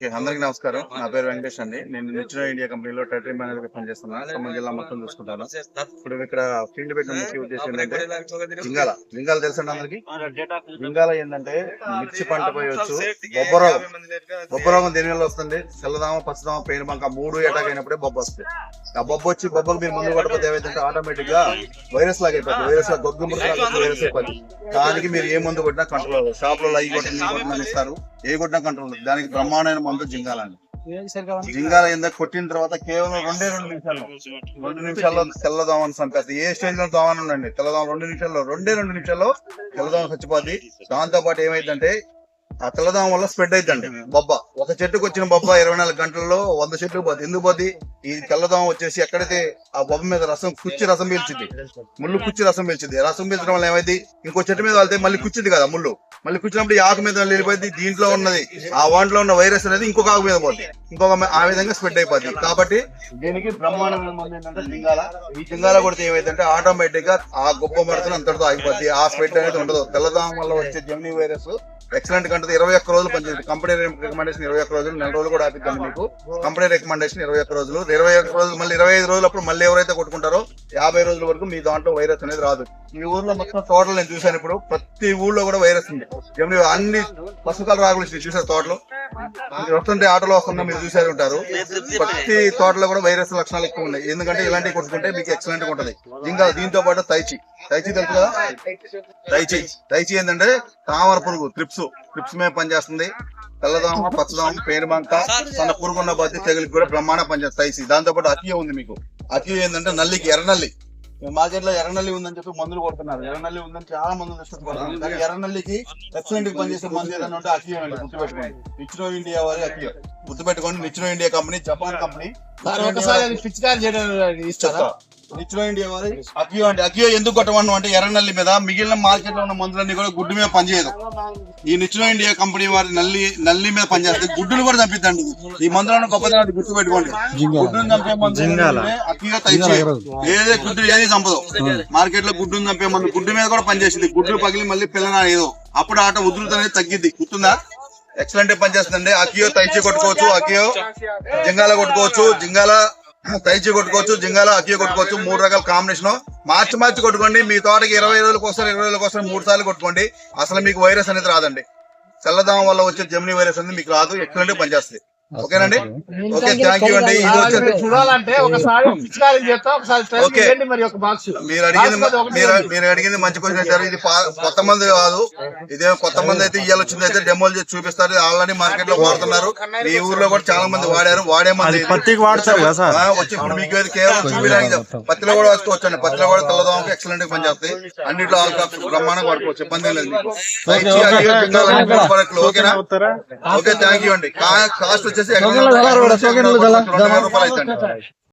అందరికీ నమస్కారం నా పేరు వెంకటేష్ అండి నేను నిచ్చిన ఇండియా కంపెనీలో టెటరీ మేనేజర్గా పనిచేస్తున్నాను ఖమ్మం జిల్లా మొత్తం చూసుకుంటాను ఇప్పుడు ఇక్కడ ఫీల్డ్ పెట్టిన ముఖ్య ఉద్దేశం ఏంటంటే లింగాల లింగాలు తెలుసండి అందరికి లింగాల ఏంటంటే మిర్చి పంట పోయొచ్చు బొబ్బరోగం బొబ్బరోగం దేని వల్ల వస్తుంది తెల్లదామ పచ్చదామ పెయిన్ బంక మూడు అటాక్ అయినప్పుడే బొబ్బ వస్తుంది ఆ బొబ్బ వచ్చి బొబ్బకు మీరు ముందు పడకపోతే ఏమైతే ఆటోమేటిక్గా వైరస్ లాగా అయిపోతుంది వైరస్ లా గొగ్గు వైరస్ అయిపోతుంది దానికి మీరు ఏ మందు కొట్టినా కంట్రోల్ షాప్లో అయ్యి కొట్టిన ఇస్తారు ఏ కొట్టినా కంట్రోల్ దానికి బ్రహ్మాండమైన మందు జింగాలండి. జింగాల ఏందో కొట్టిన తర్వాత కేవలం రెండే రెండు నిమిషాల్లో రెండు నిమిషాల్లో తెల్లదోమని చంపేస్తుంది ఏ స్టేజ్లో దోమని ఉండండి? తెల్లదోమ రెండు నిమిషాల్లో రెండే రెండు నిమిషాల్లో తెల్లదోమ చచ్చిపోద్ది. దాంతో పాటు ఏమైందంటే ఆ తెల్లదోమ వల్ల స్ప్రెడ్ అయిద్దండి. బొబ్బ. ఒక చెట్టుకు వచ్చిన బొబ్బ ఇరవై నాలుగు గంటల్లో వంద చెట్టుకు పోద్ది. ఎందుకు పోద్ది? ఈ తెల్లదోమ వచ్చేసి ఎక్కడైతే ఆ బొబ్బ మీద రసం కుచ్చి రసం పీల్చింది ముళ్ళు కుచ్చి రసం పీల్చింది రసం పీల్చడం వల్ల ఏమైంది ఇంకో చెట్టు మీద వెళ్తే మళ్ళీ కుచ్చింది కదా ముళ్ళు. మళ్ళీ కూర్చున్నప్పుడు ఈ ఆకు మీద వెళ్ళిపోయింది దీంట్లో ఉన్నది ఆ వాంట్లో ఉన్న వైరస్ అనేది ఇంకొక ఆకు మీద పోతుంది ఇంకొక ఆ విధంగా స్ప్రెడ్ అయిపోద్ది. కాబట్టి దీనికి బ్రహ్మాండమైన మందు ఏంటంటే జింగాల ఈ జింగాల కొడితే ఏమైందంటే ఆటోమేటిక్గా ఆ గొప్ప మడతలు అంతటితో ఆగిపోద్ది. ఆ స్ప్రెడ్ అనేది ఉండదు. తెల్లదాం వల్ల వచ్చే జెమినీ వైరస్ ఎక్సలెంట్ కంటే ఇరవై ఒక్క రోజులు పనిచేస్తుంది కంపెనీ రికమెండేషన్ ఇరవై ఒక్క రోజులు నెల రోజులు కూడా ఆపిద్దాం మీకు. కంపెనీ రికమెండేషన్ ఇరవై ఒక్క రోజులు. ఇరవై ఒక్క రోజులు మళ్ళీ ఇరవై ఐదు రోజులు అప్పుడు మళ్ళీ ఎవరైతే కొట్టుకుంటారో యాభై రోజుల వరకు మీ దాంట్లో వైరస్ అనేది రాదు. మీ ఊర్లో మొత్తం తోటలు నేను చూశాను ఇప్పుడు. ప్రతి ఊళ్ళో కూడా వైరస్ ఉంది. ఏమి అన్ని పసుకాలు రాగులు చూసారు తోటలో. మీరు వస్తుంటే ఆటోలో వస్తున్నా మీరు చూసారు ఉంటారు. ప్రతి తోటలో కూడా వైరస్ లక్షణాలు ఎక్కువ ఉన్నాయి. ఎందుకంటే ఇలాంటివి కొట్టుకుంటే మీకు ఎక్సలెంట్గా ఉంటది. ఇంకా దీంతో పాటు తైచి. తైచి తెలుసు కదా? తైచి. తైచి ఏంటంటే తామర పురుగు ట్రిప్స్ ట్రిప్స్ మీద పనిచేస్తుంది. తెల్లదోమ పచ్చదోమ పేరుమంక సన్న తన పురుగు ఉన్న బతి తెగులు కూడా బ్రహ్మాండ పనిచేస్తాయి తైచి. దాంతో పాటు అతియ ఉంది మీకు. అతియ ఏంటంటే నల్లికి ఎర్రనల్లి. మార్కెట్లో ఎర్రనల్లి ఉందని చెప్పి మందులు కొడుతున్నారు. ఎర్రనల్లి ఉందని చాలా మందులు కానీ ఎర్రనల్లికి ఎక్సలెంట్ పనిచేసే మందు ఏదైనా ఉంటే అతియ అండి గుర్తుపెట్టుకోండి. నిచ్రో ఇండియా వారి అతియ గుర్తుపెట్టుకోండి Nichino India company Japan company sir ఒకసారి అది పిచికారి చేయడం ఇస్తారా? నిచ్రో ఇండియా వారి. అకియో అంటే అకియో ఎందుకు కొట్టమను అంటే ఎర్రనల్లి మీద మిగిలిన మార్కెట్లో ఉన్న మందులన్నీ కూడా గుడ్డు మీద పనిచేయదు. ఈ నిచ్రో ఇండియా కంపెనీ వారి నల్లి నల్లి మీద పనిచేస్తుంది గుడ్డును కూడా చంపిద్దండి. ఈ మందులను గొప్పదనం అది గుర్తు పెట్టుకోండి గుడ్డును చంపే మందు అకియో తైచి ఏదే గుడ్డు ఏది చంపదు. మార్కెట్లో గుడ్డును చంపే మందు గుడ్డు మీద కూడా పనిచేసింది. గుడ్డు పగిలి మళ్ళీ పిల్లన ఏదో. అప్పుడు ఆట ఉధృత అనేది తగ్గిద్ది. గుర్తుందా? ఎక్సలెంట్ పనిచేస్తుందండి. Akio తైచి కొట్టుకోవచ్చు Akio జింగాల కొట్టుకోవచ్చు. జింగాల తైచి కొట్టుకోవచ్చు జింగాల అక్కి కొట్టుకోవచ్చు మూడు రకాల కాంబినేషన్ మార్చి మార్చి కొట్టుకోండి మీ తోటకి ఇరవై రోజులకు ఒకసారి ఇరవై రోజులకు ఒకసారి మూడు సార్లు కొట్టుకోండి. అసలు మీకు వైరస్ అనేది రాదండి. తెల్లదాం వల్ల వచ్చే జమిని వైరస్ అనేది మీకు రాదు ఎక్కువ పనిచేస్తుంది. ఓకేనండి ఓకే. థ్యాంక్ యూ అండి. ఇది వచ్చేసి చూడాలంటే ఒకసారి మరి ఒక బాక్స్ మీరు అడిగింది మీరు అడిగింది మంచి క్వశ్చన్ అడిగారు ఇది కొత్త మంది కాదు. ఇదే కొత్త మంది అయితే ఇయ్యాలి వచ్చింది అయితే డెమోలు చేసి చూపిస్తారు. ఆల్రెడీ మార్కెట్లో వాడుతున్నారు. మీ ఊర్లో కూడా చాలా మంది వాడారు. వాడే మంది. పత్తికి వాడతారు సార్? వచ్చి ఇప్పుడు మీకు కేవలం చూపించడానికి చెప్ పత్తిలో కూడా వాడుకోవచ్చు అండి పత్తిలో కూడా తెల్లదోమకి ఎక్సలెంట్గా పనిచేస్తాయి. అన్నిట్లో ఆల్ క్రాప్స్ బ్రహ్మాండంగా వాడుకోవచ్చు. ఇబ్బంది లేదు ఓకేనా? ఓకే. థ్యాంక్ యూ అండి. కాస్ట్ వచ్చేసి